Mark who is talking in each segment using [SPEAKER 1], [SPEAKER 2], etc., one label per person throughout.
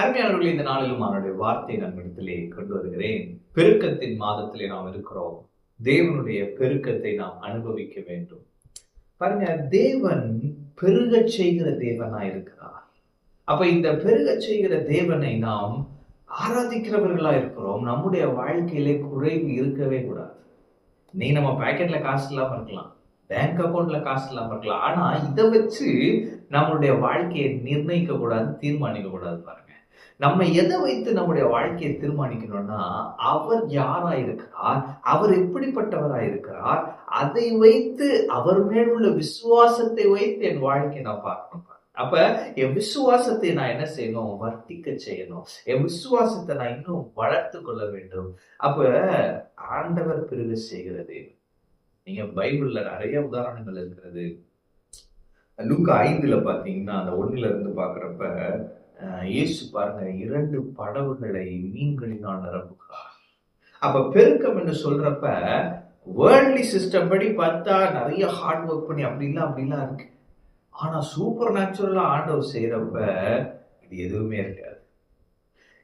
[SPEAKER 1] அருமையானவர்களே இந்த நாளிலும் அவனுடைய வார்த்தை நம்மிடத்திலே கொண்டு வருகிறேன். பெருக்கத்தின் மாதத்திலே நாம் இருக்கிறோம். தேவனுடைய பெருக்கத்தை நாம் அனுபவிக்க வேண்டும். பாருங்க தேவன் பெருக செய்கிற தேவனா இருக்கிறார். அப்ப இந்த பெருக செய்கிற தேவனை நாம் ஆராதிக்கிறவர்களா இருக்கிறோம். நம்முடைய வாழ்க்கையிலே குறைவு இருக்கவே கூடாது. நீ நம்ம பாக்கெட்ல காசு இல்லாம இருக்கலாம். பேங்க் அக்கௌண்ட்ல காசு இல்லாம இருக்கலாம். ஆனா இதை வச்சு நம்மளுடைய வாழ்க்கையை நிர்ணயிக்க கூடாது தீர்மானிக்க கூடாது பாருங்க. நம்ம எதை வைத்து நம்முடைய வாழ்க்கையை தீர்மானிக்கணும்னா அவர் யாரா இருக்கிறார் அவர் எப்படிப்பட்டவராக இருக்கிறார் அதை வைத்து அவர் மேல் உள்ள விசுவாசத்தை வைத்து என் வாழ்க்கையை நான் பார்க்கணும் அப்ப என் விசுவாசத்தை நான் என்ன செய்யணும்? வர்த்திக்க செய்யணும். என் விசுவாசத்தை நான் இன்னும் வளர்த்து கொள்ள வேண்டும். அப்ப ஆண்டவர் பிரிவு செய்கிறது நீங்க பைபிள்ல நிறைய உதாரணங்கள் இருக்கிறது. லூக்கா ஐந்துல பாத்தீங்கன்னா அந்த ஒண்ணுல இருந்து பாக்குறப்ப இயேசு பாருங்க இரண்டு படவுகளை மீன்களினால் நிரப்புகிறார். அப்ப பெருக்கம் என்று சொல்றப்ப வேர்ல்ட்லி சிஸ்டம் படி பார்த்தா நிறைய ஹார்ட் ஒர்க் பண்ணி அப்படிலாம் அப்படிலாம் இருக்கு. ஆனா சூப்பர் நேச்சுரலா ஆண்டவர் செய்யறப்ப இது எதுவுமே இருக்காது.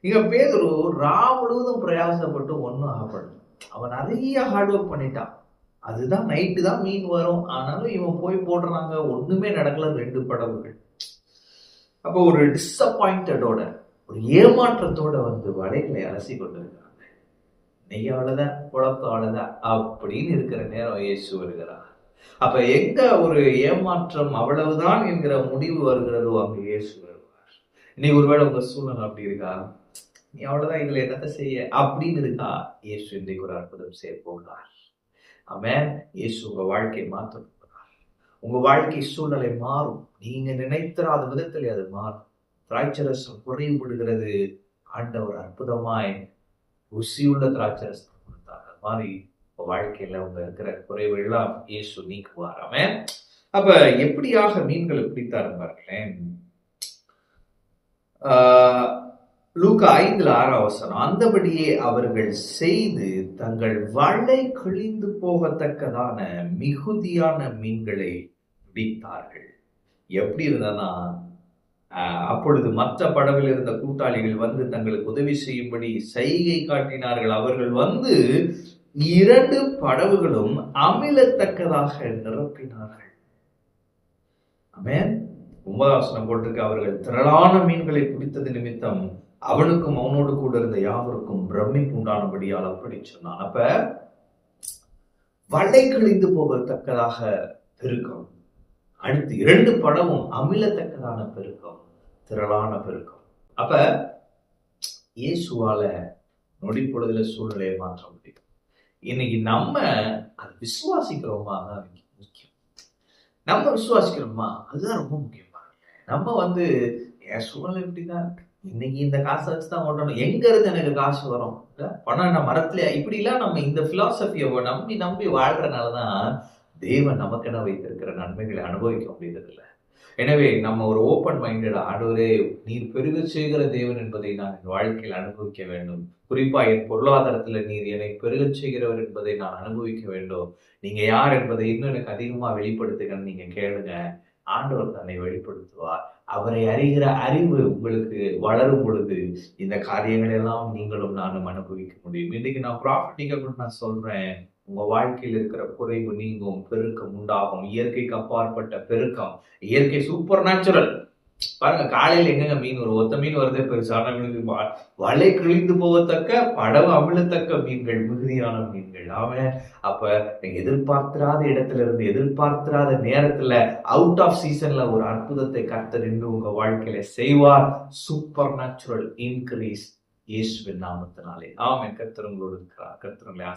[SPEAKER 1] இங்க பேதுரு ரா முழுவதும் பிரயாசப்பட்டு ஒன்றும் ஆகப்படும் அவன் நிறைய ஹார்ட் ஒர்க் பண்ணிட்டான். அதுதான் நைட்டு தான் மீன் வரும். ஆனாலும் இவன் போய் போடுறாங்க. ஒண்ணுமே நடக்கல. ரெண்டு படவுகள் அப்போ ஒரு டிஸப்பாயிண்டடோட ஒரு ஏமாற்றத்தோட வந்து வடைகளை அலசி கொண்டு இருக்காங்க நெய்ய குழப்பம் அப்படின்னு இருக்கிற நேரம் இயேசு வருகிறார். அப்ப எங்க ஒரு ஏமாற்றம் அவ்வளவுதான் என்கிற முடிவு வருகிறதோ அங்க இயேசு வருவார். நீ ஒருவேளை உங்க சூழ்நிலை அப்படி இருக்கா? நீ அவ்வளவுதான் இதுல என்னத்தை செய்ய? அப்படின்னு இருக்கா. இயேசு இன்றைக்கு ஒரு அற்புதம் செய்ய போகிறார். அவன் இயேசு உங்க வாழ்க்கையை மாற்றணும் உங்கள் வாழ்க்கை சூழ்நிலை மாறும். நீங்கள் நினைத்திராத விதத்தில் அது மாறும். திராட்சரசம் குறைவுபடுகிறது ஆண்டவர் அற்புதமாய் ருசியுள்ள திராட்சரசத்தை கொடுத்தார். அது மாதிரி உங்கள் வாழ்க்கையில் உங்கள் இருக்கிற குறைவெல்லாம் இயேசு நீக்குவார். அப்போ எப்படியாக மீன்களை பிடித்தாரு பாருங்களேன். லூக்கா ஐந்துல ஆறாம் வசனம் அந்தபடியே அவர்கள் செய்து தங்கள் வலை கிழிந்து போகத்தக்கதான மிகுதியான மீன்களை பிடித்தார்கள் எப்படி இருந்ததுன்னா அப்பொழுது மற்ற படவில் இருந்த கூட்டாளிகள் வந்து தங்களுக்கு உதவி செய்யும்படி சைகை காட்டினார்கள். அவர்கள் வந்து இரண்டு படவுகளும் அமிலத்தக்கதாக நிரப்பினார்கள். ஆமென். கும்பதாசனம் போட்டிருக்க அவர்கள் திரளான மீன்களை பிடித்தது நிமித்தம் அவனுக்கும் அவனோடு கூட இருந்த யாவருக்கும் பிரமிப்பு உண்டானபடியால் அப்படி சொன்னான். அப்ப வலை கழிந்து போகத்தக்கதாக பெருக்கம். அடுத்து இரண்டு படமும் அமிலத்தக்கதான பெருக்கம் திரளான பெருக்கம். அப்ப இயேசுவால நொடி பொழுதுல சூழ்நிலையை மாற்ற முடியும். இன்னைக்கு நம்ம அதை விசுவாசிக்கிறோமா? தான் முக்கியம். நம்ம விசுவாசிக்கிறோமா? அதுதான் ரொம்ப முக்கியம் நம்ம வந்து என் சூழ்நிலை இப்படிதான் இன்னைக்கு இந்த காசை வச்சு தான் ஓட்டணும். எங்க இருந்து எனக்கு காசு வரும்? பணம் என்ன மரத்துல? இப்படிலாம் நம்ம இந்த பிலாசபியை நம்பி நம்பி வாழ்றதுனாலதான் தேவன் நமக்கென வைத்திருக்கிற நன்மைகளை அனுபவிக்க முடியறதில்ல. எனவே நம்ம ஒரு ஓப்பன் மைண்டட் ஆண்டவரே நீர் பெருக செய்கிற தேவன் என்பதை நான் என் வாழ்க்கையில் அனுபவிக்க வேண்டும். குறிப்பா என் பொருளாதாரத்துல நீர் என்னை பெருகச் செய்கிறவர் என்பதை நான் அனுபவிக்க வேண்டும். நீங்க யார் என்பதை இன்னும் எனக்கு அதிகமா வெளிப்படுத்துங்கன்னு நீங்க கேளுங்க. ஆண்டவர் தன்னை வெளிப்படுத்துவார். அவரை அறிகிற அறிவு உங்களுக்கு வளரும் பொழுது இந்த காரியங்கள் எல்லாம் நீங்களும் நானும் அனுபவிக்க முடியும். இன்னைக்கு நான் ப்ராஃபிட்டிங்க கூட நான் சொல்றேன். உங்க வாழ்க்கையில் இருக்கிற குறைவு நீங்கும் பெருக்கம் உண்டாகும். இயற்கைக்கு அப்பாற்பட்ட பெருக்கம். இயற்கை சூப்பர் நேச்சுரல் பாருங்க காலையில எங்கங்க மீன் வரும்? ஒத்த மீன் வருதே பெருசான மீனுக்கு வலை கிழிந்து போகத்தக்க படவு அமிழத்தக்க மீன்கள் மிகுதியான மீன்கள். அவன் அப்ப நீங்க எதிர்பார்த்திராத இடத்துல இருந்து எதிர்பார்த்திராத நேரத்துல அவுட் ஆஃப் சீசன்ல ஒரு அற்புதத்தை கர்த்தர் நின்று உங்க வாழ்க்கையில செய்வார். சூப்பர் நேச்சுரல் இன்க்ரீஸ் இயேசுவின் நாமத்தினாலே. ஆமென். கர்த்தர் உங்களோடு இருக்கிறார். கர்த்தர் உங்களை